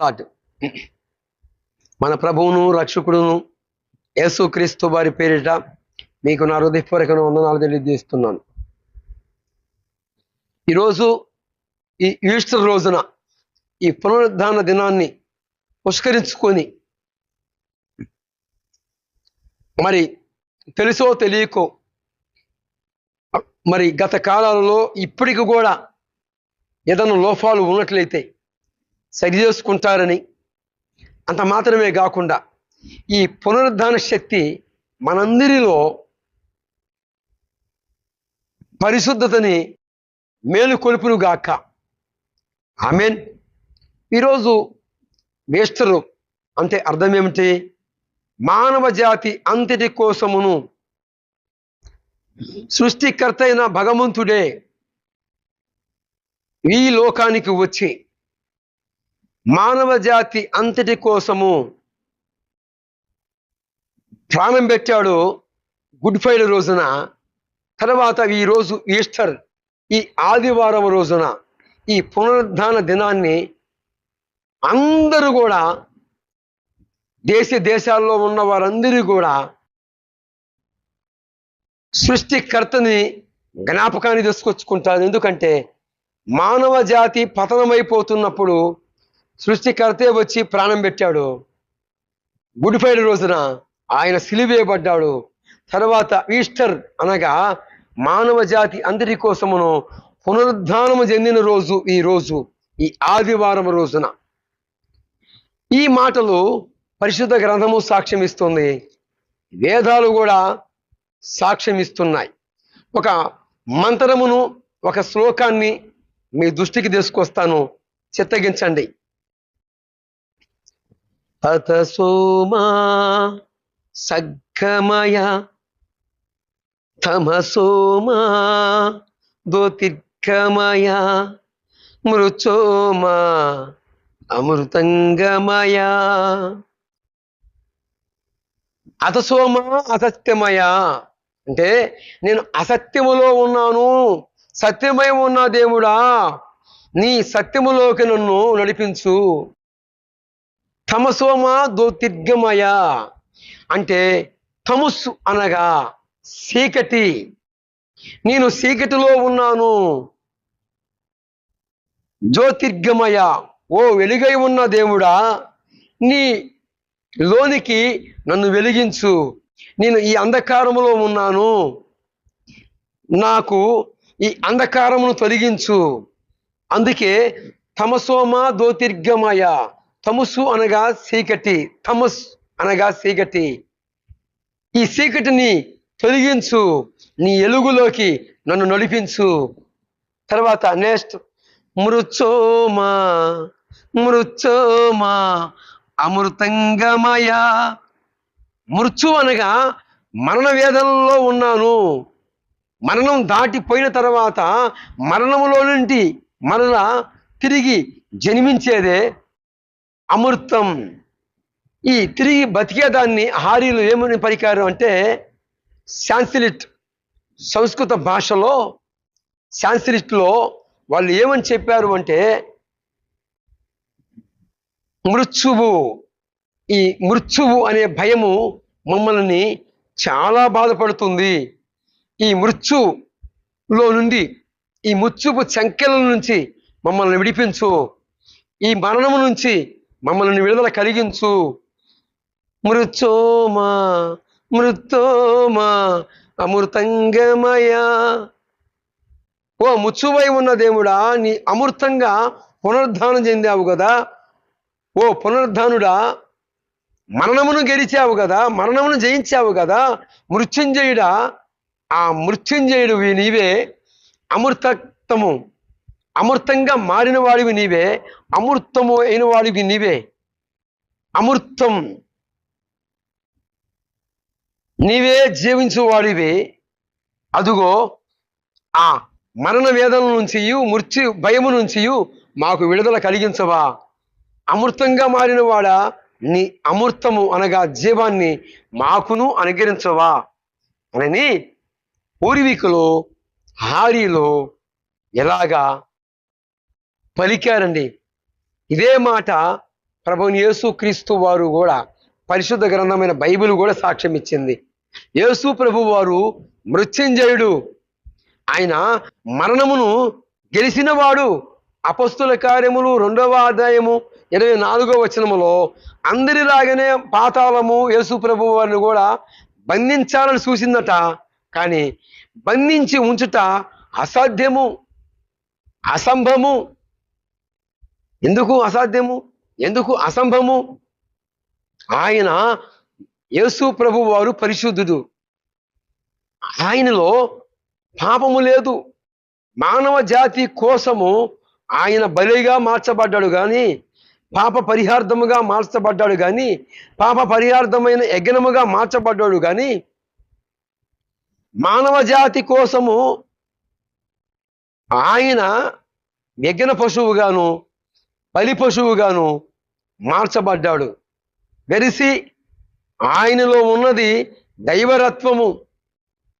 Thought. మన ప్రభువును రక్షకుడును యేసుక్రీస్తు వారి పేరిట మీకు నా హృదయపూర్వక వందనాలు తెలియజేస్తున్నాను. ఈరోజు ఈ ఈస్టర్ రోజున ఈ పునరుద్ధాన దినాన్ని పుష్కరించుకొని మరి తెలుసో తెలియకో మరి గత కాలాలలో ఇప్పటికి కూడా ఏదైనా లోపాలు ఉన్నట్లయితే సరి చేసుకుంటారని అంత మాత్రమే కాకుండా ఈ పునరుద్ధాన శక్తి మనందరిలో పరిశుద్ధతని మేలుకొలుపునుగాక ఆమెన్. ఈరోజు వేస్తరు అంటే అర్థం ఏమిటి మానవ జాతి అంతటి కోసమును సృష్టికర్త అయిన భగవంతుడే ఈ లోకానికి వచ్చి మానవ జాతి అంతటి కోసము ప్రాణం పెట్టాడు గుడ్ ఫ్రైడే రోజున. తర్వాత ఈ రోజు ఈస్టర్ ఈ ఆదివారం రోజున ఈ పునరుద్ధాన దినాన్ని అందరూ కూడా దేశ దేశాల్లో ఉన్న వారందరూ కూడా సృష్టికర్తని జ్ఞాపకాన్ని తీసుకొచ్చుకుంటారు. ఎందుకంటే మానవ జాతి పతనమైపోతున్నప్పుడు సృష్టికర్తే వచ్చి ప్రాణం పెట్టాడు. గుడ్ ఫ్రైడే రోజున ఆయన సిలివేయబడ్డాడు. తర్వాత ఈస్టర్ అనగా మానవ జాతి అందరి కోసమును పునరుద్ధానము చెందిన రోజు ఈ రోజు ఈ ఆదివారం రోజున. ఈ మాటలు పరిశుద్ధ గ్రంథము సాక్ష్యం ఇస్తుంది వేదాలు కూడా సాక్ష్యం ఇస్తున్నాయి ఒక మంత్రమును ఒక శ్లోకాన్ని మీ దృష్టికి తీసుకొస్తాను. చిత్తగించండి. అత సోమా సగ్గమయ తమసోమా దోతిర్గమయ మృచోమా అమృతంగమయ అతసోమ అసత్యమయ అంటే నేను అసత్యములో ఉన్నాను సత్యమై ఉన్న దేవుడా నీ సత్యములోకి నన్ను నడిపించు. తమసోమ దోతిర్గమయ అంటే తమస్సు అనగా చీకటి నేను చీకటిలో ఉన్నాను. జ్యోతిర్గమయ. ఓ వెలుగై ఉన్న దేవుడా నీ లోనికి నన్ను వెలిగించు. నేను ఈ అంధకారములో ఉన్నాను. నాకు ఈ అంధకారమును తొలగించు. అందుకే తమసోమ దోతిర్గమయ తమస్సు అనగా చీకటి తమస్ అనగా చీకటి. ఈ చీకటిని తొలగించు నీ ఎలుగులోకి నన్ను నడిపించు. తర్వాత నెక్స్ట్ మృచోమా మృచోమా అమృతంగమయా. మృత్యు అనగా మరణ వేదనలో ఉన్నాను. మరణం దాటిపోయిన తర్వాత మరణములో నుండి మరలా తిరిగి జన్మించేదే అమృతం. ఈ తిరిగి బతికేదాన్ని హారీలు ఏమని పరికారం అంటే శాన్సిలిట్ సంస్కృత భాషలో శాన్సిలిట్లో వాళ్ళు ఏమని చెప్పారు అంటే మృత్యువు ఈ మృత్యువు అనే భయము మమ్మల్ని చాలా బాధపడుతుంది. ఈ మృత్యులో నుండి ఈ మృత్యుపు సంఖ్యల నుంచి మమ్మల్ని విడిపించు. ఈ మరణము నుంచి మమ్మల్ని విడుదల కలిగించు. మృత్యోమా మృత్యోమా అమృతంగమయా. ఓ ముచ్చువై ఉన్న దేవుడా నీ అమృతంగా పునరుద్ధానం చెందావు కదా. ఓ పునరుద్ధానుడా మరణమును గెలిచావు కదా మరణమును జయించావు కదా. మృత్యుంజయుడా ఆ మృత్యుంజయుడు నీవే అమృతత్వము అమృతంగా మారిన వాడివి నీవే అమృతము అయిన వాడివి నీవే. అమృతం. నీవే జీవించువాడివి అదుగో ఆ మరణ వేదన నుంచి మృత్యు భయము నుంచి మాకు విడుదల కలిగించవా. అమృతంగా మారిన వాడ నీ అమృతము అనగా జీవాన్ని మాకును అనుగ్రహించవా. అని పూర్వీకులు హారీలో ఎలాగా పలికారండి. ఇదే మాట ప్రభుని యేసు క్రీస్తు వారు కూడా పరిశుద్ధ గ్రంథమైన బైబిల్ కూడా సాక్ష్యం ఇచ్చింది. యేసు ప్రభు వారు మృత్యుంజయుడు. ఆయన మరణమును గెలిచినవాడు అపస్తుల కార్యములు రెండవ ఆదాయము ఇరవై నాలుగో వచనములో అందరిలాగానే పాతాళము యేసు ప్రభు వారిని కూడా బంధించాలని చూసిందట. కానీ బంధించి ఉంచుట అసాధ్యము అసంభము ఎందుకు అసాధ్యము? ఎందుకు అసంభము ఆయన యేసు ప్రభు వారు పరిశుద్ధుడు. ఆయనలో పాపము లేదు. మానవ జాతి కోసము ఆయన బలిగా మార్చబడ్డాడు కానీ పాప పరిహార్థముగా మార్చబడ్డాడు కానీ పాప పరిహార్థమైన యజ్ఞముగా మార్చబడ్డాడు కానీ మానవ జాతి కోసము ఆయన యజ్ఞ పశువుగాను బలి పశువుగాను మార్చబడ్డాడు. వెరిసి ఆయనలో ఉన్నది దైవరత్వము.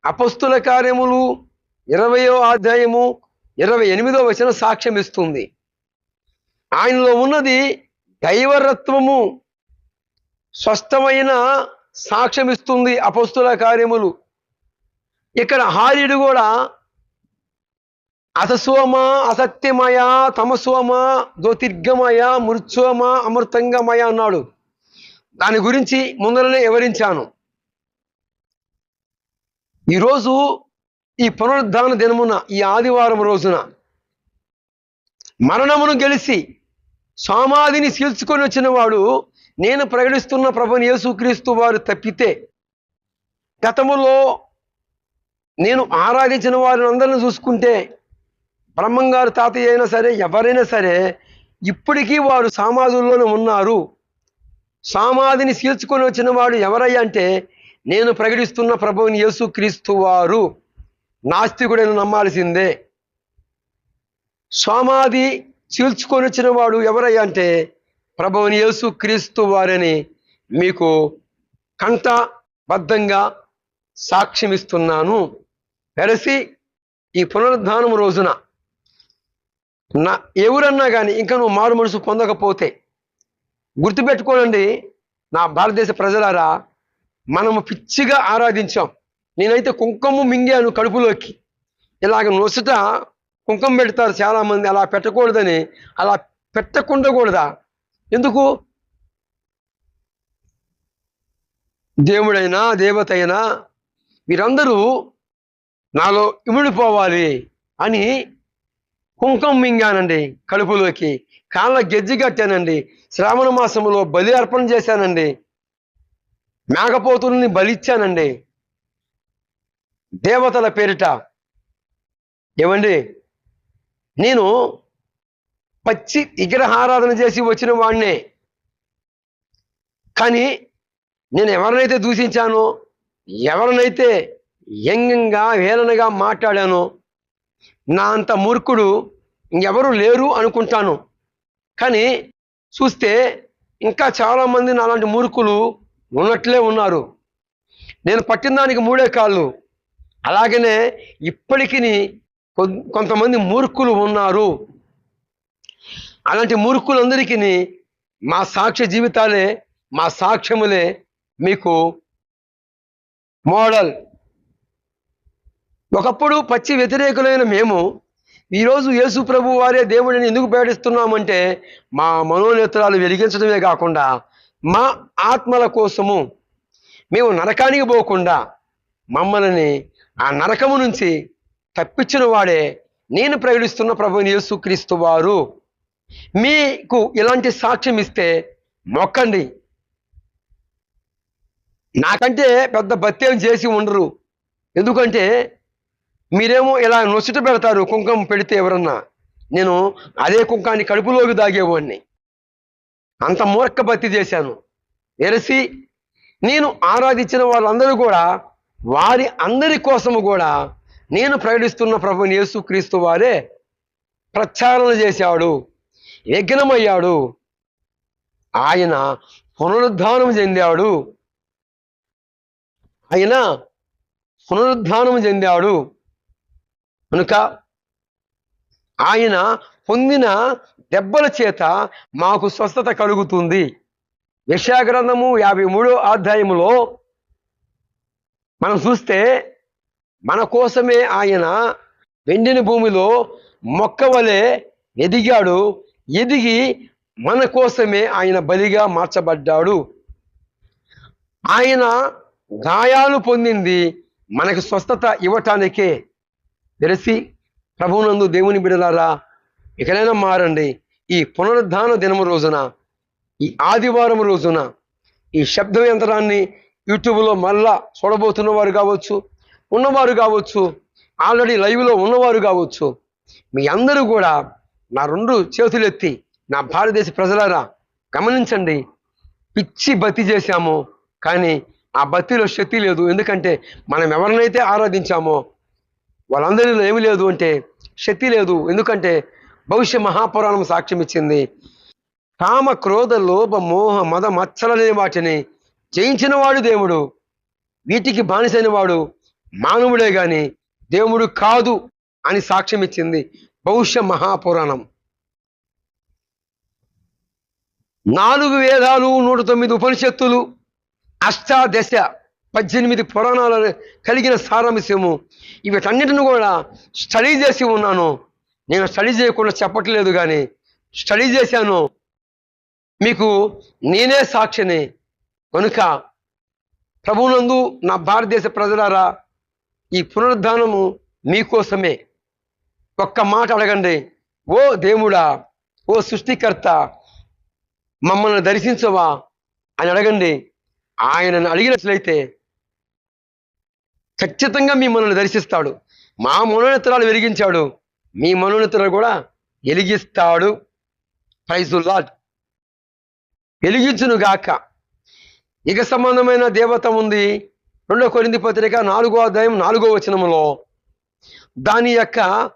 అపస్తుల కార్యములు ఇరవయో అధ్యాయము ఇరవై ఎనిమిదో వచనం సాక్ష్యం ఇస్తుంది ఆయనలో ఉన్నది దైవరత్వము. స్పష్టమైన సాక్ష్యం ఇస్తుంది అపస్తుల కార్యములు. ఇక్కడ హార్యుడు కూడా అససోమ అసత్యమయ తమస్వమ జ్యోతిర్గమయ మృత్సోమ అమృతంగమయ అన్నాడు. దాని గురించి ముందరనే వివరించాను. ఈరోజు ఈ పునరుద్ధాన దినమున ఈ ఆదివారం రోజున మరణమును గెలిచి సోమాదిని చీల్చుకొని వచ్చిన వాడు నేను ప్రకటిస్తున్న ప్రభుని యేసుక్రీస్తు వారు తప్పితే గతములో నేను ఆరాధించిన వారిని అందరిని చూసుకుంటే బ్రహ్మంగారు తాతయ్య అయినా సరే ఎవరైనా సరే ఇప్పటికీ వారు సమాధుల్లోనే ఉన్నారు. సమాధిని చీల్చుకొని వచ్చిన వాడు ఎవరయ్యా అంటే నేను ప్రకటిస్తున్న ప్రభువుని యేసుక్రీస్తు వారు. నాస్తికుడని నమ్మాల్సిందే. సమాధి చీల్చుకొని వచ్చిన వాడు ఎవరయ్యా అంటే ప్రభువుని యేసుక్రీస్తు వారని మీకు కంఠబద్ధంగా సాక్ష్యమిస్తున్నాను. వెరసి ఈ పునరుద్ధానం రోజున నా ఎవరన్నా కానీ ఇంకా నువ్వు మారు మనసు పొందకపోతే గుర్తుపెట్టుకోనండి నా భారతదేశ ప్రజలారా మనము పిచ్చిగా ఆరాధించాం. నేనైతే కుంకుమ మింగాను కడుపులోకి. ఇలాగ నొసట కుంకుమ పెడతారు చాలామంది అలా పెట్టకూడదని అలా పెట్టకుండకూడదా? ఎందుకు? దేవుడైనా దేవత అయినా వీరందరూ నాలో ఇమిడిపోవాలి అని కుంకుమ మింగానండి కడుపులోకి కాళ్ళ గెజ్జి కట్టానండి శ్రావణ మాసంలో బలి అర్పణ చేశానండి మేకపోతుల్ని బలిచ్చానండి. దేవతల పేరిట. ఏమండి? నేను పచ్చి విగ్రహారాధన చేసి వచ్చిన వాడినే కానీ నేను ఎవరినైతే దూషించానో ఎవరినైతే వ్యంగ్యంగా వేలనగా మాట్లాడానో నా అంత మూర్ఖుడు ఇంకెవరు లేరు అనుకుంటాను. కానీ చూస్తే ఇంకా చాలామంది నాలాంటి మూర్ఖులు ఉన్నట్లే ఉన్నారు. నేను పట్టిన దానికి మూడే కాళ్ళు. అలాగనే ఇప్పటికీ కొంతమంది మూర్ఖులు ఉన్నారు. అలాంటి మూర్ఖులందరికీ మా సాక్ష్య జీవితాలే మా సాక్ష్యములే మీకు మోడల్. ఒకప్పుడు పచ్చి వ్యతిరేకులైన మేము ఈరోజు యేసు ప్రభు వారే దేవుడిని ఎందుకు ప్రకటిస్తున్నామంటే మా మనోనేత్రాలు వెలిగించడమే కాకుండా మా ఆత్మల కోసము. మేము నరకానికి పోకుండా మమ్మల్ని ఆ నరకము నుంచి తప్పించిన వాడే నేను ప్రకటిస్తున్న ప్రభుని యేసుక్రీస్తు వారు. మీకు ఇలాంటి సాక్ష్యం ఇస్తే మొక్కండి. నాకంటే పెద్ద భత్యం చేసి ఉండరు. ఎందుకంటే మీరేమో ఇలా నొసిట పెడతారు కుంకుమ పెడితే ఎవరన్నా. నేను అదే కుంకాన్ని కడుపులోకి దాగేవాడిని అంత మూర్ఖ భక్తి చేశాను. ఎరసి నేను ఆరాధించిన వాళ్ళందరూ కూడా వారి అందరి కోసము కూడా నేను ప్రకటిస్తున్న ప్రభు యేసు క్రీస్తు వారే ప్రచారణ చేశాడు యజ్ఞమయ్యాడు ఆయన పునరుద్ధానం చెందాడు. ఆయన పునరుద్ధానం చెందాడు. కనుక ఆయన పొందిన దెబ్బల చేత మాకు స్వస్థత కలుగుతుంది. యశాగ్రంథము యాభై మూడో అధ్యాయములో మనం చూస్తే మన కోసమే ఆయన వెండిన భూమిలో మొక్క వలె ఎదిగాడు ఎదిగి మన కోసమే ఆయన బలిగా మార్చబడ్డాడు. ఆయన గాయాలు పొందింది మనకు స్వస్థత ఇవ్వటానికే. తెలిసి ప్రభువునందు దేవుని బిడలారా ఇకనైనా మారండి. ఈ పునరుద్ధాన దినము రోజున ఈ ఆదివారం రోజున ఈ శబ్ద యంత్రాన్ని యూట్యూబ్లో మళ్ళా చూడబోతున్న వారు కావచ్చు ఉన్నవారు కావచ్చు ఆల్రెడీ లైవ్లో ఉన్నవారు కావచ్చు మీ అందరూ కూడా నా రెండు చేతులెత్తి నా భారతదేశ ప్రజలారా గమనించండి. పిచ్చి బతి చేశాము కానీ ఆ బతిలో శక్తి లేదు. ఎందుకంటే మనం ఎవరినైతే ఆరాధించామో వాళ్ళందరిలో ఏమి లేదు అంటే శక్తి లేదు. ఎందుకంటే భవిష్య మహాపురాణం సాక్ష్యం ఇచ్చింది. కామ క్రోధ లోభ మోహ మద మచ్చలనే వాటిని జయించిన వాడు దేవుడు. వీటికి బానిసైన వాడు మానవుడే గాని దేవుడు కాదు అని సాక్ష్యం ఇచ్చింది భవిష్య మహాపురాణం. నాలుగు వేదాలు నూట తొమ్మిది ఉపనిషత్తులు అష్టాదశ పద్దెనిమిది పురాణాలు కలిగిన సారాంశము. వీటన్నిటిని కూడా స్టడీ చేసి ఉన్నాను. నేను స్టడీ చేయకుండా చెప్పట్లేదు కానీ స్టడీ చేశాను. మీకు నేనే సాక్షిని. కనుక ప్రభునందు నా భారతదేశ ప్రజలారా ఈ పునరుద్ధానము మీకోసమే. ఒక్క మాట అడగండి. ఓ దేవుడా ఓ సృష్టికర్త మమ్మల్ని దర్శించవా అని అడగండి. ఆయనను అడిగినట్లయితే ఖచ్చితంగా మీ మనల్ని దర్శిస్తాడు. మా మనోన్నతరాలు వెలిగించాడు. మీ మనోన్నతరాలు కూడా వెలిగిస్తాడు. ప్రైజుల్లాడ్ వెలిగించును గాక ఇక సంబంధమైన దేవత ఉంది. రెండో కొరింది పత్రిక నాలుగో అధ్యాయం నాలుగో వచనంలో దాని యొక్క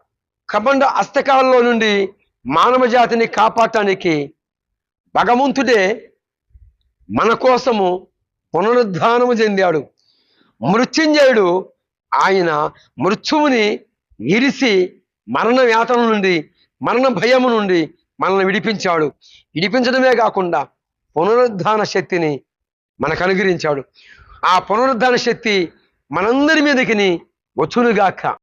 కబండ అస్తకాలలో నుండి మానవ జాతిని కాపాడటానికి భగవంతుడే మన కోసము పునరుద్ధానము చెందాడు. మృత్యుంజయుడు ఆయన మృత్యువుని ఇరిసి మరణ యాతన నుండి మరణ భయము నుండి మనల్ని విడిపించాడు. విడిపించడమే కాకుండా పునరుద్ధాన శక్తిని మనకు అనుగ్రహించాడు. ఆ పునరుద్ధాన శక్తి మనందరి మీదకి వచ్చునుగాక.